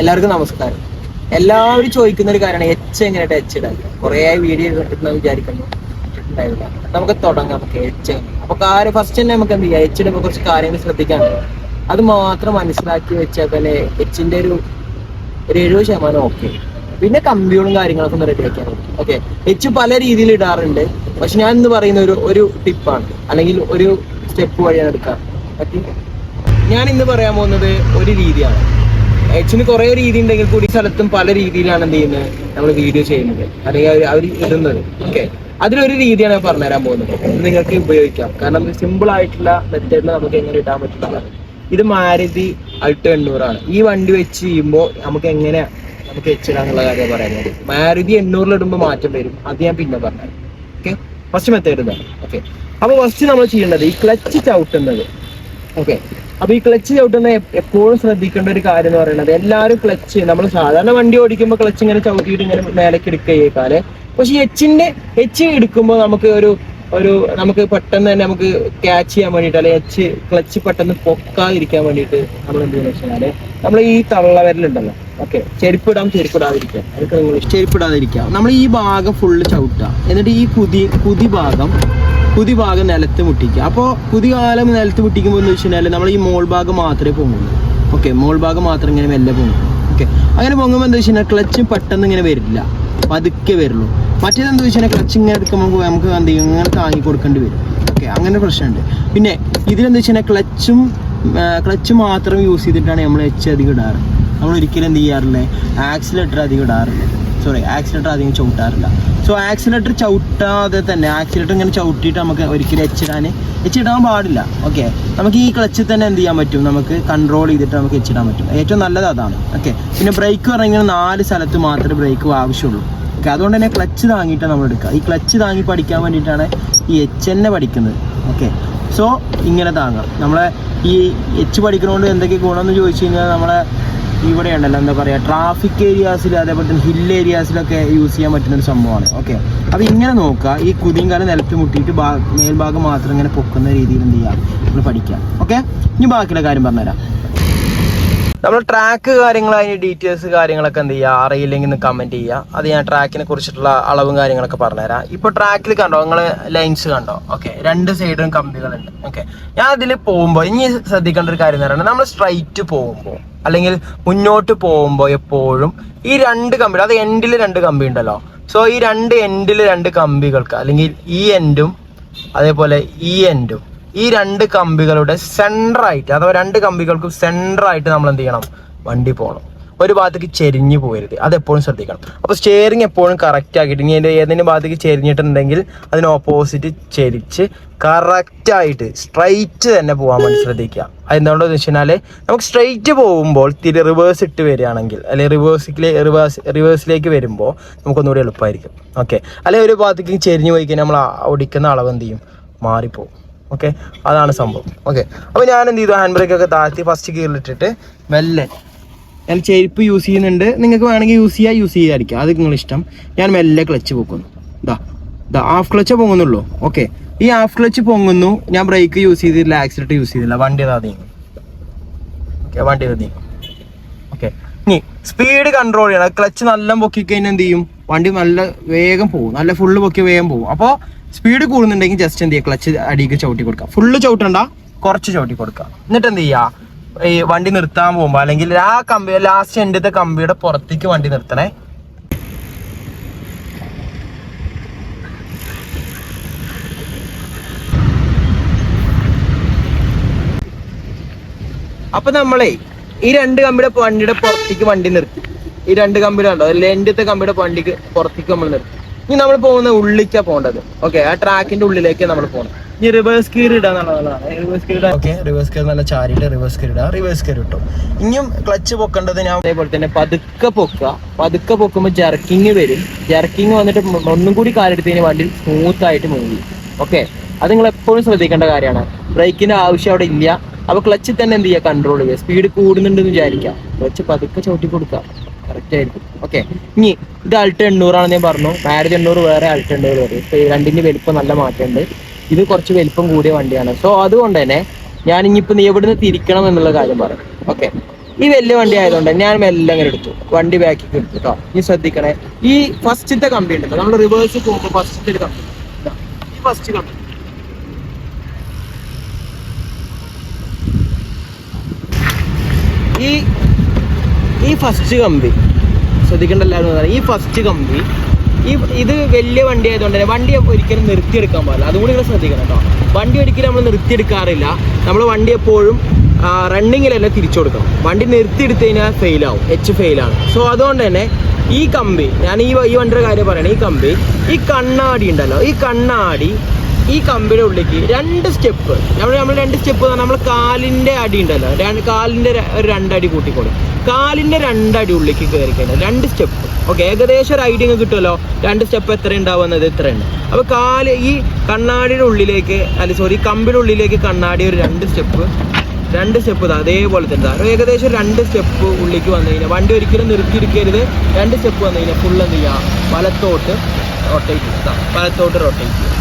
എല്ലാവർക്കും നമസ്കാരം. എല്ലാവരും ചോദിക്കുന്ന ഒരു കാര്യമാണ് എച്ച് എങ്ങനെ ടച്ച് ഇടാൻ? കുറെ വീഡിയോ കണ്ടിട്ടുണ്ടെന്ന് വിചാരിക്കുന്നു നമുക്ക് തുടങ്ങാം നമുക്ക് എച്ച് അപ്പൊ കാര്യം ഫസ്റ്റ് തന്നെ നമുക്ക് എന്ത് ചെയ്യാം? എച്ച് ഇടുമ്പോൾ കുറച്ച് കാര്യങ്ങൾ ശ്രദ്ധിക്കാനുണ്ട് അത് മാത്രം മനസ്സിലാക്കി വെച്ചാൽ തന്നെ എച്ചിന്റെ ഒരു ഒരു എഴുപത് ശതമാനം ഓക്കെ പിന്നെ കമ്പ്യൂട്ടറും കാര്യങ്ങളൊക്കെ ഒന്ന് റെഡി ആക്കിയാൽ ഓക്കെ എച്ച് പല രീതിയിൽ ഇടാറുണ്ട്. പക്ഷെ ഞാൻ ഇന്ന് പറയുന്ന ഒരു ഒരു ടിപ്പാണ് അല്ലെങ്കിൽ ഒരു സ്റ്റെപ്പ് വഴിയാണ് എടുക്കാൻ പറ്റി? ഞാൻ ഇന്ന് പറയാൻ പോകുന്നത് ഒരു രീതിയാണ്. എച്ചിന് കുറെ രീതി ഉണ്ടെങ്കിൽ കൂടി സ്ഥലത്തും പല രീതിയിലാണ് എന്ത് ചെയ്യുന്നത് നമ്മൾ വീഡിയോ ചെയ്യുന്നത്. അല്ലെങ്കിൽ അവർ അവർ ഇടുന്നത്. ഓക്കെ അതിലൊരു രീതിയാണ് ഞാൻ പറഞ്ഞുതരാൻ പോകുന്നത്. നിങ്ങൾക്ക് ഉപയോഗിക്കാം. കാരണം സിമ്പിൾ ആയിട്ടുള്ള മെത്തേഡിൽ നമുക്ക് എങ്ങനെ ഇടാൻ പറ്റുന്നതാണ് ഇത് മാരുതി അൾട്ടോ എണ്ണൂറാണ്. ഈ വണ്ടി വെച്ച് ചെയ്യുമ്പോൾ നമുക്ക് എങ്ങനെ നമുക്ക് എച്ചിടാന്നുള്ള കാര്യം പറയുന്നത് മാരുതി എണ്ണൂറിൽ ഇടുമ്പോൾ മാറ്റം വരും. അത് ഞാൻ പിന്നെ പറഞ്ഞു ഓക്കെ ഫസ്റ്റ് മെത്തേഡ് ഇതാണ്. ഓക്കെ അപ്പൊ ഫസ്റ്റ് നമ്മൾ ചെയ്യേണ്ടത് ഈ ക്ലച്ച് ചവിട്ടുന്നത്. ഓക്കെ അപ്പൊ ഈ ക്ലച്ച് ചവിട്ടുന്ന എപ്പോഴും ശ്രദ്ധിക്കേണ്ട ഒരു കാര്യം എന്ന് പറയുന്നത് എല്ലാവരും ക്ലച്ച് നമ്മൾ സാധാരണ വണ്ടി ഓടിക്കുമ്പോൾ ക്ലച്ച് ഇങ്ങനെ ചവിട്ടിയിട്ട് ഇങ്ങനെ മേലേക്ക് എടുക്കുകയേക്കാൽ. പക്ഷെ എച്ചിന്റെ എച്ച് എടുക്കുമ്പോൾ നമുക്ക് ഒരു ഒരു നമുക്ക് പെട്ടെന്ന് തന്നെ നമുക്ക് ക്യാച്ച് ചെയ്യാൻ വേണ്ടിയിട്ട് അല്ലെങ്കിൽ എച്ച് ക്ലച്ച് പെട്ടെന്ന് പൊക്കാതിരിക്കാൻ വേണ്ടിയിട്ട് നമ്മൾ എന്ത് ചെയ്യുന്ന വെച്ചാൽ നമ്മൾ ഈ തള്ളവരലുണ്ടല്ലോ ഓക്കെ ചെരുപ്പിടാം ചെരുപ്പിടാതിരിക്കാം അതൊക്കെ നിങ്ങൾ ചെരുപ്പിടാതിരിക്കുക. നമ്മൾ ഈ ഭാഗം ഫുള്ള് ചവിട്ടുക. എന്നിട്ട് ഈ കുതി കുതി ഭാഗം പുതി ഭാഗം നിലത്ത് മുട്ടിക്കുക അപ്പോൾ പുതിയ കാലം നിലത്ത് മുട്ടിക്കുമ്പോൾ എന്ന് വെച്ച് കഴിഞ്ഞാൽ നമ്മൾ ഈ മോൾ ഭാഗം മാത്രമേ പൊങ്ങുള്ളൂ. ഓക്കെ മോൾ ഭാഗം മാത്രം ഇങ്ങനെ മെല്ലെ പൊങ്ങും. ഓക്കെ അങ്ങനെ പൊങ്ങുമ്പോൾ എന്താ വെച്ച് കഴിഞ്ഞാൽ ക്ലച്ച് പെട്ടെന്ന് ഇങ്ങനെ വരില്ല. പതുക്കെ വരുള്ളൂ. മറ്റേത് എന്താ വെച്ചാൽ ക്ലച്ച് ഇങ്ങനെ എടുക്കുമ്പോൾ നമുക്ക് നമുക്ക് എന്ത് ചെയ്യും? ഇങ്ങനെ താങ്ങി കൊടുക്കേണ്ടി വരും. ഓക്കെ അങ്ങനെ പ്രശ്നമുണ്ട്. പിന്നെ ഇതിലെന്താ വെച്ചാൽ ക്ലച്ചും ക്ലച്ച് മാത്രം യൂസ് ചെയ്തിട്ടാണ് നമ്മൾ എച്ച് അധികം ഇടാറ്. നമ്മൾ ഒരിക്കലും എന്ത് ചെയ്യാറില്ല. ആക്സിലേറ്റർ അധികം ഇടാറില്ല. സോറി ആക്സിലേറ്റർ അധികം ചവിട്ടാറില്ല. സോ ആക്സിലേറ്റർ ചവിട്ടാതെ തന്നെ ആക്സിലേറ്റർ ഇങ്ങനെ ചവിട്ടിയിട്ട് നമുക്ക് ഒരിക്കലും എച്ചിടാൻ എച്ചിടാൻ പാടില്ല. ഓക്കെ നമുക്ക് ഈ ക്ലച്ചിൽ തന്നെ എന്ത് ചെയ്യാൻ പറ്റും? നമുക്ക് കൺട്രോൾ ചെയ്തിട്ട് നമുക്ക് എച്ചിടാൻ പറ്റും. ഏറ്റവും നല്ലത് അതാണ്. ഓക്കെ പിന്നെ ബ്രേക്ക് പറഞ്ഞാൽ നാല് സ്ഥലത്ത് മാത്രമേ ബ്രേക്ക് ആവശ്യമുള്ളൂ. ഓക്കെ അതുകൊണ്ട് തന്നെ ക്ലച്ച് താങ്ങിയിട്ട് നമ്മൾ എടുക്കുക. ഈ ക്ലച്ച് താങ്ങി പഠിക്കാൻ വേണ്ടിയിട്ടാണ് ഈ എച്ച് എന്നെ പഠിക്കുന്നത്. ഓക്കെ സോ ഇങ്ങനെ താങ്ങാം. നമ്മളെ ഈ എച്ച് പഠിക്കുന്നതുകൊണ്ട് എന്തൊക്കെ ഗുണമെന്ന് ചോദിച്ചു കഴിഞ്ഞാൽ നമ്മളെ ഇവിടെ ഉണ്ടല്ലോ എന്താ പറയുക ട്രാഫിക് ഏരിയാസിൽ അതേപോലെ തന്നെ ഹിൽ ഏരിയാസിലൊക്കെ യൂസ് ചെയ്യാൻ പറ്റുന്ന ഒരു സംഭവമാണ് ഓക്കെ അപ്പോൾ ഇങ്ങനെ നോക്കുക ഈ കുതിയും കാലം നിലത്ത് മുട്ടിയിട്ട് ഭാഗം മേൽഭാഗം മാത്രം ഇങ്ങനെ പൊക്കുന്ന രീതിയിൽ എന്ത് ചെയ്യുക നമ്മൾ പഠിക്കുക ഓക്കെ ഇനി ബാക്കിയുള്ള കാര്യം പറഞ്ഞുതരാം. നമ്മൾ ട്രാക്ക് കാര്യങ്ങൾ അതിന് ഡീറ്റെയിൽസ് കാര്യങ്ങളൊക്കെ എന്ത് ചെയ്യുക അറിയില്ലെങ്കിൽ ഒന്ന് കമന്റ് ചെയ്യുക അത് ഞാൻ ട്രാക്കിനെ കുറിച്ചിട്ടുള്ള അളവും കാര്യങ്ങളൊക്കെ പറഞ്ഞുതരാം. ഇപ്പോൾ ട്രാക്കിൽ കണ്ടോ? നിങ്ങൾ ലൈൻസ് കണ്ടോ? ഓക്കെ രണ്ട് സൈഡിലും കമ്പികളുണ്ട്. ഓക്കെ ഞാൻ അതിൽ പോകുമ്പോൾ ഇനി ശ്രദ്ധിക്കേണ്ട ഒരു കാര്യം എന്ന് പറയുന്നത് നമ്മൾ സ്ട്രൈറ്റ് പോകുമ്പോൾ അല്ലെങ്കിൽ മുന്നോട്ട് പോകുമ്പോൾ എപ്പോഴും ഈ രണ്ട് കമ്പി അത് എൻഡിൽ രണ്ട് കമ്പി ഉണ്ടല്ലോ. സോ ഈ രണ്ട് എൻഡിൽ രണ്ട് കമ്പികൾക്ക് അല്ലെങ്കിൽ ഈ എൻഡും അതേപോലെ ഈ എൻഡും ഈ രണ്ട് കമ്പികളുടെ സെന്ററായിട്ട് അഥവാ രണ്ട് കമ്പികൾക്കും സെന്ററായിട്ട് നമ്മൾ എന്ത് ചെയ്യണം? വണ്ടി പോകണം ഒരു ഭാഗത്തേക്ക് ചെരിഞ്ഞു അത് എപ്പോഴും ശ്രദ്ധിക്കണം. അപ്പോൾ സ്റ്റിയറിംഗ് എപ്പോഴും കറക്റ്റ് ആക്കിയിട്ട് ഇനി ഏതെങ്കിലും ഭാഗത്തേക്ക് ചെരിഞ്ഞിട്ടുണ്ടെങ്കിൽ അതിന് ഓപ്പോസിറ്റ് ചെരിച്ച് കറക്റ്റായിട്ട് സ്ട്രൈറ്റ് തന്നെ പോകാൻ വേണ്ടി ശ്രദ്ധിക്കുക. അതെന്തുകൊണ്ടെന്ന് വെച്ച് കഴിഞ്ഞാൽ നമുക്ക് സ്ട്രൈറ്റ് പോകുമ്പോൾ തിരി റിവേഴ്സ് ഇട്ട് വരികയാണെങ്കിൽ അല്ലെങ്കിൽ റിവേഴ്സിലേ റിവേഴ്സ് റിവേഴ്സിലേക്ക് വരുമ്പോൾ നമുക്കൊന്നുകൂടി എളുപ്പമായിരിക്കും. ഓക്കെ അല്ലെങ്കിൽ ഒരു ഭാഗത്തേക്ക് ചെരിഞ്ഞു പോയി കഴിഞ്ഞാൽ നമ്മൾ ഓടിക്കുന്ന അളവ് എന്ത് ചെയ്യും? മാറിപ്പോകും ഓക്കെ അതാണ് സംഭവം. ഓക്കെ അപ്പോൾ ഞാൻ എന്ത് ചെയ്തു ഹാൻഡ് ബ്രേക്ക് ഒക്കെ താഴ്ത്തി ഫസ്റ്റ് ഗിയറിലിട്ടിട്ട് മെല്ലെ. ഞാൻ ചെരുപ്പ് യൂസ് ചെയ്യുന്നുണ്ട്. നിങ്ങൾക്ക് വേണമെങ്കിൽ യൂസ് ചെയ്യാം യൂസ് ചെയ്യാതിരിക്കാം. അത് നിങ്ങൾ ഇഷ്ടം ഞാൻ മെല്ലെ ക്ലച്ച് പൊക്കുന്നു. ഇതാ ഇതാ ഹാഫ് ക്ലച്ച് പൊങ്ങുന്നുള്ളൂ. ഓക്കെ ഈ ഹാഫ് ക്ലച്ച് പൊങ്ങുന്നു. ഞാൻ ബ്രേക്ക് യൂസ് ചെയ്തില്ല ആക്സിഡന്റ് യൂസ് ചെയ്തില്ല. വണ്ടി അതാ നീങ്ങും? ഓക്കെ വണ്ടി അതാ നീങ്ങും? ഓക്കെ ഇനി സ്പീഡ് കൺട്രോൾ ചെയ്യണം. ക്ലച്ച് നല്ല പൊക്കി കഴിഞ്ഞാൽ എന്ത് ചെയ്യും വണ്ടി നല്ല വേഗം പോകും നല്ല ഫുള്ള് പൊക്കി വേഗം പോകും അപ്പോൾ സ്പീഡ് കൂടുന്നുണ്ടെങ്കിൽ ജസ്റ്റ് എന്ത് ചെയ്യുക? ക്ലച്ച് അടിക്ക് ചവിട്ടി കൊടുക്കുക. ഫുള്ള് ചവിട്ടണ്ട. കുറച്ച് ചവിട്ടി കൊടുക്കുക. എന്നിട്ട് എന്ത് ചെയ്യുക? ഈ വണ്ടി നിർത്താൻ പോകുമ്പോൾ അല്ലെങ്കിൽ ആ കമ്പി ലാസ്റ്റ് എൻഡത്തെ കമ്പിയുടെ പുറത്തേക്ക് വണ്ടി നിർത്തണേ. അപ്പൊ നമ്മളെ ഈ രണ്ട് കമ്പിയുടെ വണ്ടിയുടെ പുറത്തേക്ക് വണ്ടി നിർത്തി. ഈ രണ്ട് കമ്പിയുടെ ഉണ്ടോ അല്ലെ എൻഡത്തെ കമ്പിയുടെ വണ്ടിക്ക് പുറത്തേക്ക് നമ്മൾ നിർത്തി. ഇനി നമ്മൾ പോകുന്ന ഉള്ളിക്ക പോകേണ്ടത്. ഓക്കെ ആ ട്രാക്കിന്റെ ഉള്ളിലേക്ക് നമ്മൾ പോകണം. ഇനി reverse gear ഇടാന്നുള്ളതാണ് reverse gear okay reverse gear നല്ല ചാരിയിട്ട് റിവേഴ്സ് ഗിയർ ഇടാ. റിവേഴ്സ് ഗിയർ ഇട്ടു. ഇനിയും ക്ലച്ച് പൊക്കേണ്ടത് ഞാൻ അതേപോലെ തന്നെ പതുക്കെ പൊക്കുക. പതുക്കെ പൊക്കുമ്പോൾ ജർക്കിങ് വരും. ജർക്കിങ് വന്നിട്ട് ഒന്നും കൂടി കാലെടുത്ത് കഴിഞ്ഞാൽ വണ്ടി സ്മൂത്ത് ആയിട്ട് മൂവി ഓക്കെ അത് നിങ്ങൾ എപ്പോഴും ശ്രദ്ധിക്കേണ്ട കാര്യമാണ്. ബ്രേക്കിന്റെ ആവശ്യം അവിടെ ഇല്ല. അപ്പൊ ക്ലച്ചിൽ തന്നെ എന്ത് ചെയ്യുക? കൺട്രോൾ ചെയ്യുക. സ്പീഡ് കൂടുന്നുണ്ടെന്ന് വിചാരിക്കാം ക്ലച്ച് പതുക്കെ ചവിട്ടി കൊടുക്കുക. കറക്റ്റ് ആയിരിക്കും. ഓക്കെ ഇനി ഇത് അൾട്ട് എണ്ണൂറാണെന്ന് ഞാൻ പറഞ്ഞു. മാരുതി എണ്ണൂറ് വേറെ അൾട്ട് എണ്ണൂറ് വേറെ. ഇപ്പൊ രണ്ടിന്റെ വലിപ്പം നല്ല മാറ്റമുണ്ട്. ഇത് കുറച്ച് വലിപ്പം കൂടിയ വണ്ടിയാണ്. സോ അതുകൊണ്ട് തന്നെ ഞാൻ ഇനിയിപ്പോ നീ എവിടുന്ന് തിരിക്കണം എന്നുള്ള കാര്യം പറയും ഓക്കെ ഈ വലിയ വണ്ടി ആയതുകൊണ്ട് ഞാൻ മെല്ലെ അങ്ങനെ എടുത്തു. വണ്ടി ബാക്കിക്ക് എടുത്തു കേട്ടോ നീ ശ്രദ്ധിക്കണേ. ഈ ഫസ്റ്റത്തെ കമ്പി ഉണ്ടല്ലോ. നമ്മൾ റിവേഴ്സ് പോകുമ്പോൾ ഫസ്റ്റത്തെ ഒരു കമ്പി ഈ ഫസ്റ്റ് കമ്പി ഈ ഈ ഫസ്റ്റ് കമ്പി. ശ്രദ്ധിക്കേണ്ട എല്ലാവരും ഈ ഫസ്റ്റ് കമ്പി ഈ ഇത് വലിയ വണ്ടി ആയതുകൊണ്ട് തന്നെ വണ്ടി ഒരിക്കലും നിർത്തിയെടുക്കാൻ പാടില്ല. അതുകൂടി നിങ്ങൾ ശ്രദ്ധിക്കണം കേട്ടോ. വണ്ടി ഒരിക്കലും നമ്മൾ നിർത്തിയെടുക്കാറില്ല. നമ്മൾ വണ്ടി എപ്പോഴും റണ്ണിങ്ങിലല്ല തിരിച്ചു കൊടുക്കണം. വണ്ടി നിർത്തിയെടുത്തു കഴിഞ്ഞാൽ ഫെയിലാവും എച്ച് ഫെയിലാണ് സോ അതുകൊണ്ട് തന്നെ ഈ കമ്പി ഞാൻ ഈ ഈ വണ്ടിയുടെ കാര്യം പറയണേ. ഈ കമ്പി ഈ കണ്ണാടി ഉണ്ടല്ലോ. ഈ കണ്ണാടി ഈ കമ്പിയുടെ ഉള്ളിലേക്ക് രണ്ട് സ്റ്റെപ്പ്. നമ്മൾ നമ്മൾ രണ്ട് സ്റ്റെപ്പ് നമ്മൾ കാലിന്റെ അടി ഉണ്ടല്ലോ. ര- ഒരു രണ്ടടി കൂട്ടിക്കോളും. കാലിന്റെ രണ്ടടി ഉള്ളിലേക്ക് കയറി കഴിഞ്ഞാൽ രണ്ട് സ്റ്റെപ്പ്. ഓക്കെ ഏകദേശം ഒരു ഐഡിയ കിട്ടുമല്ലോ? രണ്ട് സ്റ്റെപ്പ് എത്ര ഉണ്ടാവുന്നത് എത്ര ഉണ്ട് അപ്പോൾ കാൽ ഈ കണ്ണാടിയുടെ ഉള്ളിലേക്ക് അല്ല സോറി കമ്പിയുടെ ഉള്ളിലേക്ക് കണ്ണാടി ഒരു രണ്ട് സ്റ്റെപ്പ്. രണ്ട് സ്റ്റെപ്പ് ഇതാ അതേപോലെ തന്നെ ഇതാ. ഏകദേശം രണ്ട് സ്റ്റെപ്പ് ഉള്ളിലേക്ക് വന്നു കഴിഞ്ഞാൽ വണ്ടി ഒരിക്കലും നിർത്തിയിരിക്കരുത്. രണ്ട് സ്റ്റെപ്പ് വന്നു കഴിഞ്ഞാൽ ഫുൾ എന്ത് ചെയ്യുക? വലത്തോട്ട് റൊട്ടേറ്റ് ചെയ്യുക. വലത്തോട്ട് റൊട്ടേറ്റ് ചെയ്യുക.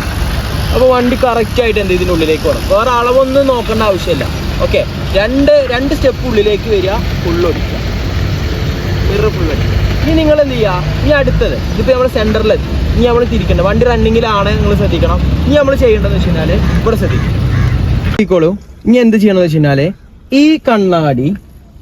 അപ്പോൾ വണ്ടി കറക്റ്റ് ആയിട്ട് എന്ത് ഇതിന്റെ ഉള്ളിലേക്ക് വേണം വേറെ അളവൊന്നും നോക്കേണ്ട ആവശ്യമില്ല. ഓക്കെ രണ്ട് രണ്ട് സ്റ്റെപ്പ് ഉള്ളിലേക്ക് വരിക മിറർ ഫുൾ ഇനി നിങ്ങൾ എന്ത് ചെയ്യുക? ഇനി അടുത്തത് ഇതിപ്പോൾ നമ്മൾ സെന്ററിലെത്തി ഇനി നമ്മൾ തിരിക്കണം വണ്ടി റണ്ണിങ്ങിലാണ് നിങ്ങൾ ശ്രദ്ധിക്കണം. ഇനി നമ്മൾ ചെയ്യേണ്ടതെന്ന് വെച്ച് കഴിഞ്ഞാൽ ഇവിടെ ശ്രദ്ധിക്കോളൂ ഇനി എന്ത് ചെയ്യണമെന്ന് വെച്ച് ഈ കണ്ണാടി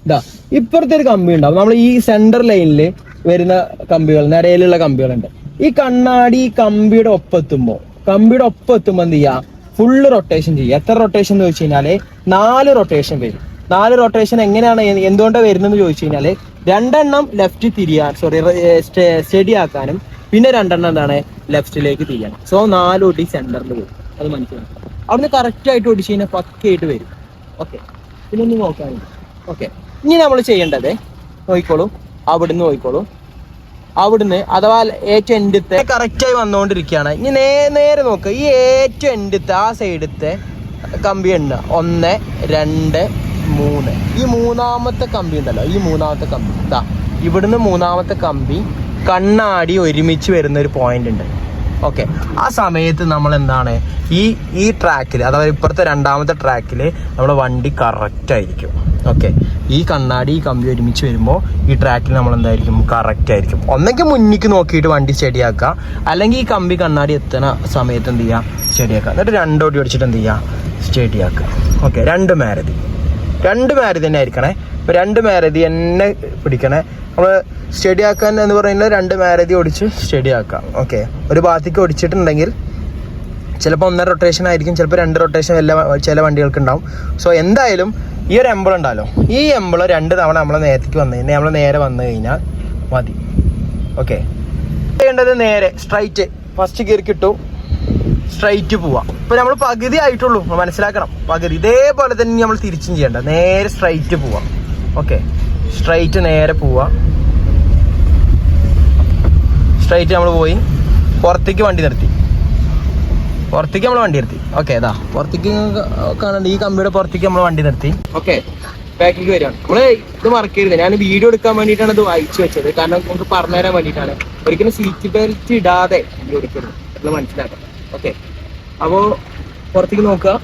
ഇതാ ഇപ്പുറത്തെ ഒരു കമ്പി ഉണ്ടാവും. നമ്മൾ ഈ സെന്റർ ലൈനിൽ വരുന്ന കമ്പികൾ നിരയിലുള്ള കമ്പികളുണ്ട്. ഈ കണ്ണാടി കമ്പിയുടെ ഒപ്പെത്തുമ്പോ കമ്പിയുടെ ഒപ്പം എത്തുമ്പോൾ എന്ത് ചെയ്യുക ഫുള്ള് റൊട്ടേഷൻ ചെയ്യുക. എത്ര റൊട്ടേഷൻ എന്ന് ചോദിച്ചു കഴിഞ്ഞാൽ നാല് റൊട്ടേഷൻ വരും. നാല് റൊട്ടേഷൻ എങ്ങനെയാണ് എന്തുകൊണ്ടാണ് വരുന്നതെന്ന് ചോദിച്ചു കഴിഞ്ഞാൽ രണ്ടെണ്ണം ലെഫ്റ്റ് തിരിയാൻ സോറി സ്റ്റഡി ആക്കാനും പിന്നെ രണ്ടെണ്ണം എന്താണ്? ലെഫ്റ്റിലേക്ക് തിരിയാൻ സോ നാല് ഒടി സെന്ററിൽ വരും. അത് മനസ്സിലാക്കാം അവിടുന്ന് കറക്റ്റ് ആയിട്ട് ഒടിച്ചു കഴിഞ്ഞാൽ പക്കയായിട്ട് വരും. ഓക്കെ പിന്നെ ഒന്ന് നോക്കാനുണ്ട്. ഓക്കെ ഇനി നമ്മൾ ചെയ്യേണ്ടത് നോക്കിക്കോളൂ. അവിടുന്ന് നോക്കിക്കോളൂ. അവിടുന്ന് അഥവാ ഏറ്റവും എൻഡത്തെ കറക്റ്റായി വന്നുകൊണ്ടിരിക്കുകയാണ് ഇനി നേ നേരെ നോക്ക്. ഈ ഏറ്റവും എൻഡത്തെ ആ സൈഡത്തെ കമ്പി ഉണ്ട്. ഒന്ന് രണ്ട് മൂന്ന്. ഈ മൂന്നാമത്തെ കമ്പി ഉണ്ടല്ലോ. ഈ മൂന്നാമത്തെ കമ്പി. ഇതാ ഇവിടുന്ന് മൂന്നാമത്തെ കമ്പി കണ്ണാടി ഒരുമിച്ച് വരുന്ന ഒരു പോയിന്റ് ഉണ്ട്. ഓക്കെ ആ സമയത്ത് നമ്മൾ എന്താണ് ഈ ഈ ട്രാക്കിൽ അഥവാ ഇപ്പുറത്തെ രണ്ടാമത്തെ ട്രാക്കിൽ നമ്മുടെ വണ്ടി കറക്റ്റ് ആയിരിക്കും. ഓക്കെ ഈ കണ്ണാടി ഈ കമ്പി ഒരുമിച്ച് വരുമ്പോൾ ഈ ട്രാക്കിൽ നമ്മൾ എന്തായിരിക്കും കറക്റ്റ് ആയിരിക്കും. ഒന്നെങ്കിൽ മുന്നിക്ക് നോക്കിയിട്ട് വണ്ടി ശരിയാക്കുക. അല്ലെങ്കിൽ ഈ കമ്പി കണ്ണാടി എത്തുന്ന സമയത്ത് എന്ത് ചെയ്യുക? ശരിയാക്കുക. എന്നിട്ട് രണ്ടോടി അടിച്ചിട്ട് എന്ത് ചെയ്യുക? ശരിയാക്കുക. ഓക്കെ രണ്ട് മാരതി. രണ്ട് മാരതി തന്നെ ആയിരിക്കണേ. ഇപ്പൊ രണ്ട് മാരതി എന്നെ പിടിക്കണേ. നമ്മൾ സ്റ്റഡി ആക്കാൻ എന്ന് പറയുന്നത് രണ്ട് മാരതി ഓടിച്ച് സ്റ്റഡി ആക്കാം ഓക്കെ ഒരു ഭാഗത്തേക്ക് ഓടിച്ചിട്ടുണ്ടെങ്കിൽ ചിലപ്പോൾ ഒന്നര റൊട്ടേഷൻ ആയിരിക്കും ചിലപ്പോൾ രണ്ട് റൊട്ടേഷൻ എല്ലാ ചില വണ്ടികൾക്ക് ഉണ്ടാവും സോ എന്തായാലും ഈ ഒരു എംബിൾ ഉണ്ടല്ലോ. ഈ എംബിൾ രണ്ട് തവണ നമ്മളെ നേരത്തേക്ക് വന്നു കഴിഞ്ഞാൽ നമ്മൾ നേരെ വന്നു കഴിഞ്ഞാൽ മതി. ഓക്കെ ചെയ്യേണ്ടത് നേരെ സ്ട്രൈറ്റ് ഫസ്റ്റ് ഗിയർ കിട്ടു സ്ട്രൈറ്റ് പോവാം. ഇപ്പൊ നമ്മൾ പകുതി ആയിട്ടുള്ളൂ. മനസ്സിലാക്കണം. പകുതി. ഇതേപോലെ തന്നെ നമ്മൾ തിരിച്ചും ചെയ്യണ്ട. നേരെ സ്ട്രൈറ്റ് പോവാം. ഓക്കെ സ്ട്രൈറ്റ് നേരെ പോവാ. സ്ട്രൈറ്റ് നമ്മൾ പോയി. പുറത്തേക്ക് വണ്ടി നിർത്തി. പുറത്തേക്ക് നമ്മൾ വണ്ടി നിർത്തി. ഓക്കെ ഇതാ പുറത്തേക്ക് കാണണ്ട. ഈ കമ്പിയുടെ പുറത്തേക്ക് നമ്മൾ വണ്ടി നിർത്തി. ഓക്കെ ബാക്കിലേക്ക് വരികയാണ്. നമ്മൾ ഇത് മറക്കരുത്. ഞാൻ വീഡിയോ എടുക്കാൻ വേണ്ടിട്ടാണ് ഇത് വായിച്ചു വെച്ചത്. കാരണം നമുക്ക് പറഞ്ഞു തരാൻ വേണ്ടിട്ടാണ് ഒരിക്കലും സീറ്റ് ബെൽറ്റ് ഇടാതെ വീഡിയോ എടുക്കരുത്. നമ്മൾ മനസ്സിലാക്കാം. ഓക്കെ അപ്പോ പുറത്തേക്ക് നോക്കുക.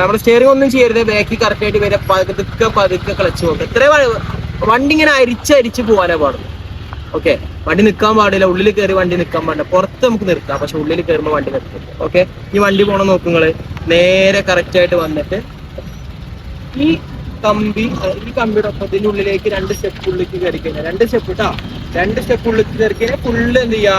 നമ്മുടെ സ്റ്റിയറിംഗ് ഒന്നും ചെയ്യരുത്. ബാക്കിൽ കറക്റ്റ് ആയിട്ട് വരെ പതുക്കെ പതുക്കെ കളിച്ചു പോകും ഇത്രേ വ- വണ്ടി ഇങ്ങനെ അരിച്ചരിച്ച് പോകാനാ പാടുള്ളൂ. ഓക്കെ വണ്ടി നിൽക്കാൻ പാടില്ല ഉള്ളിൽ കയറി വണ്ടി നിൽക്കാൻ പാടില്ല. പുറത്ത് നമുക്ക് നിർത്താം പക്ഷെ ഉള്ളിൽ കയറുമ്പോൾ വണ്ടി നിർത്തും ഓക്കെ ഈ വണ്ടി പോണം നോക്കുങ്ങൾ നേരെ കറക്റ്റ് ആയിട്ട് വന്നിട്ട് ഈ കമ്പി ഈ കമ്പിയുടെ ഒപ്പം ഇതിന്റെ ഉള്ളിലേക്ക് രണ്ട് സ്റ്റെപ്പ് ഉള്ളിലേക്ക് കയറി കഴിഞ്ഞാൽ രണ്ട് സ്റ്റെപ്പ് ഇട്ടാ രണ്ട് സ്റ്റെപ്പ് ഉള്ളിലേക്ക് കയറി കഴിഞ്ഞാൽ ഫുള്ള് എന്ത് ചെയ്യാ?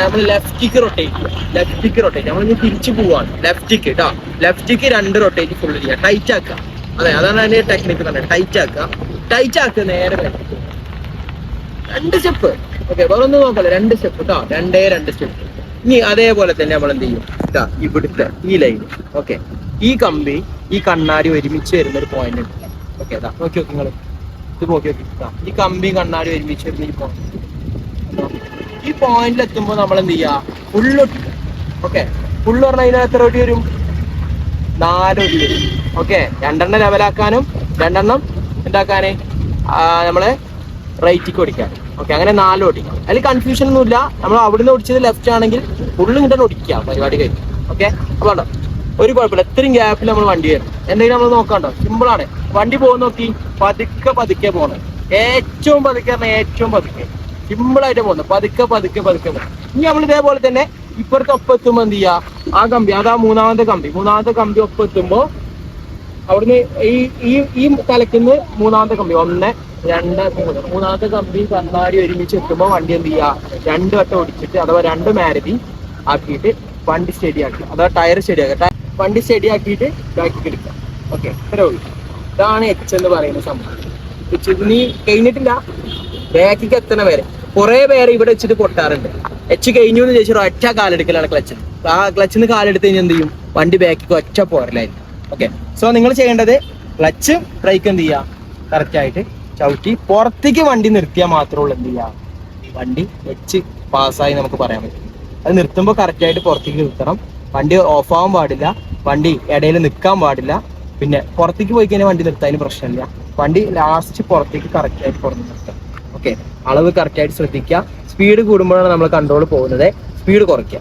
നമ്മൾ ലെഫ്റ്റിക്ക് റൊട്ടേറ്റ് ചെയ്യുക ലെഫ്റ്റിക്ക് റൊട്ടേറ്റ് നമ്മൾ ഇനി തിരിച്ചു പോവാണ്. ലെഫ്റ്റിക്ക് കേട്ടോ ലെഫ്റ്റിക്ക് രണ്ട് റൊട്ടേറ്റ് ഫുള്ള് ചെയ്യുക ടൈറ്റ് ആക്കുക അതെ അതാണ് അതിന്റെ ടെക്നിക്ക് തന്നെ ടൈറ്റ് ആക്കുക ടൈറ്റ് ആക്കുക നേരെ. രണ്ട് സ്റ്റെപ്പ് ഓക്കെ വേറെ ഒന്നും നോക്കല്ല രണ്ട് സ്റ്റെപ്പ് കേട്ടോ രണ്ടേ രണ്ട് സ്റ്റെപ്പ് ഇനി അതേപോലെ തന്നെ നമ്മൾ എന്ത് ചെയ്യും? ഇവിടുത്തെ ഈ ലൈൻ ഓക്കെ. ഈ കമ്പി ഈ കണ്ണാടി ഒരുമിച്ച് വരുന്ന ഒരു പോയിന്റ് ഉണ്ട്. ഓക്കെ അതാ നോക്കി നോക്കി നിങ്ങൾ ഇത് നോക്കി നോക്കി. ഈ കമ്പി കണ്ണാടി ഒരുമിച്ച് വരുന്ന ഈ പോയിന്റ് ഈ പോയിന്റിൽ എത്തുമ്പോൾ നമ്മൾ എന്ത് ചെയ്യാ? ഫുള്ളൊട്ടി ഓക്കെ. ഫുള്ള് പറഞ്ഞാൽ അതിനകത്ത് എത്ര വരും? നാലൊടി വരും. ഓക്കെ. രണ്ടെണ്ണം ലെവലാക്കാനും രണ്ടെണ്ണം എന്താക്കാന്? നമ്മളെ റൈറ്റിക്ക് ഓടിക്കാനും ഓക്കെ അങ്ങനെ നാല് ഓടിക്കാം. അതിൽ കൺഫ്യൂഷൻ ഒന്നുമില്ല നമ്മൾ അവിടുന്ന് ഓടിച്ചത് ലെഫ്റ്റ് ആണെങ്കിൽ ഫുള്ള് ഇങ്ങോട്ട് ഓടിക്കാം പരിപാടി കഴിഞ്ഞു. ഓക്കെ അപ്പോൾ ഒരു കുഴപ്പമില്ല. ഇത്രയും ഗ്യാപ്പിൽ നമ്മൾ വണ്ടി വരും. എന്തെങ്കിലും നമ്മൾ നോക്കാണ്ടോ സിമ്പിൾ ആണ്. വണ്ടി പോകുന്ന നോക്കി. പതുക്കെ പതുക്കെ പോകണം ഏറ്റവും പതുക്കെ പറഞ്ഞാൽ ഏറ്റവും പതുക്കെ. സിമ്പിൾ ആയിട്ട് പോകുന്നത് പതുക്കെ പതുക്കെ പതുക്കെ പോകണം ഇനി നമ്മൾ ഇതേപോലെ തന്നെ ഇപ്പുറത്തെ ഒപ്പെത്തുമ്പോൾ എന്ത് ചെയ്യാ? ആ കമ്പി. അതാ മൂന്നാമത്തെ കമ്പി. മൂന്നാമത്തെ കമ്പി ഒപ്പെത്തുമ്പോൾ അവിടുന്ന് ഈ ഈ ഈ തലക്കുന്ന് മൂന്നാമത്തെ കമ്പി. ഒന്ന് രണ്ട് മൂന്നാമത്തെ കമ്പി കണ്ണാടി ഒരുമിച്ച് എത്തുമ്പോൾ വണ്ടി എന്ത് ചെയ്യാ? രണ്ട് വട്ടം ഓടിച്ചിട്ട് അഥവാ രണ്ട് മാരതി ആക്കിയിട്ട് വണ്ടി സ്റ്റഡി ആക്കുക അഥവാ ടയർ സ്റ്റഡി ആക്കുക വണ്ടി സ്റ്റഡി ആക്കിയിട്ട് ബാക്കിക്ക് എടുക്കുക ഓക്കെ ഇത്രേ ഇതാണ് എച്ച് എന്ന് പറയുന്ന സംഭവം. നീ കഴിഞ്ഞിട്ടില്ല. ബാക്കിക്ക് എത്തണ വരെ. കുറെ പേര് ഇവിടെ വെച്ചിട്ട് പൊട്ടാറുണ്ട്. എച്ച് കഴിഞ്ഞു എന്ന് ചോദിച്ചാൽ ഒറ്റ കാലെടുക്കലാണ് ക്ലച്ച് ആ ക്ലച്ചിൽ നിന്ന് കാലെടുത്ത് കഴിഞ്ഞാൽ എന്ത് ചെയ്യും? വണ്ടി ബാക്കിക്ക് ഒറ്റ പോരലായിരിക്കും. ഓക്കെ സോ നിങ്ങൾ ചെയ്യേണ്ടത് ക്ലച്ചും ബ്രേക്ക് എന്ത് ചെയ്യുക കറക്റ്റ് ആയിട്ട് ചവിട്ടി പുറത്തേക്ക് വണ്ടി നിർത്തിയാൽ മാത്രമേ ഉള്ളൂ എന്ത് ചെയ്യുക വണ്ടി വെച്ച് പാസ്സായി നമുക്ക് പറയാൻ പറ്റും. അത് നിർത്തുമ്പോൾ കറക്റ്റ് ആയിട്ട് പുറത്തേക്ക് നിർത്തണം. വണ്ടി ഓഫ് ആവാൻ പാടില്ല. വണ്ടി ഇടയിൽ നിൽക്കാൻ പാടില്ല. പിന്നെ പുറത്തേക്ക് പോയി കഴിഞ്ഞാൽ വണ്ടി നിർത്താൻ പ്രശ്നമില്ല. വണ്ടി ലാസ്റ്റ് പുറത്തേക്ക് കറക്റ്റ് ആയിട്ട് പുറത്ത് നിർത്തണം. ഓക്കെ അളവ് കറക്റ്റ് ആയിട്ട് ശ്രദ്ധിക്കുക. സ്പീഡ് കൂടുമ്പോഴാണ് നമ്മൾ കൺട്രോൾ പോകുന്നത്. സ്പീഡ് കുറയ്ക്കുക.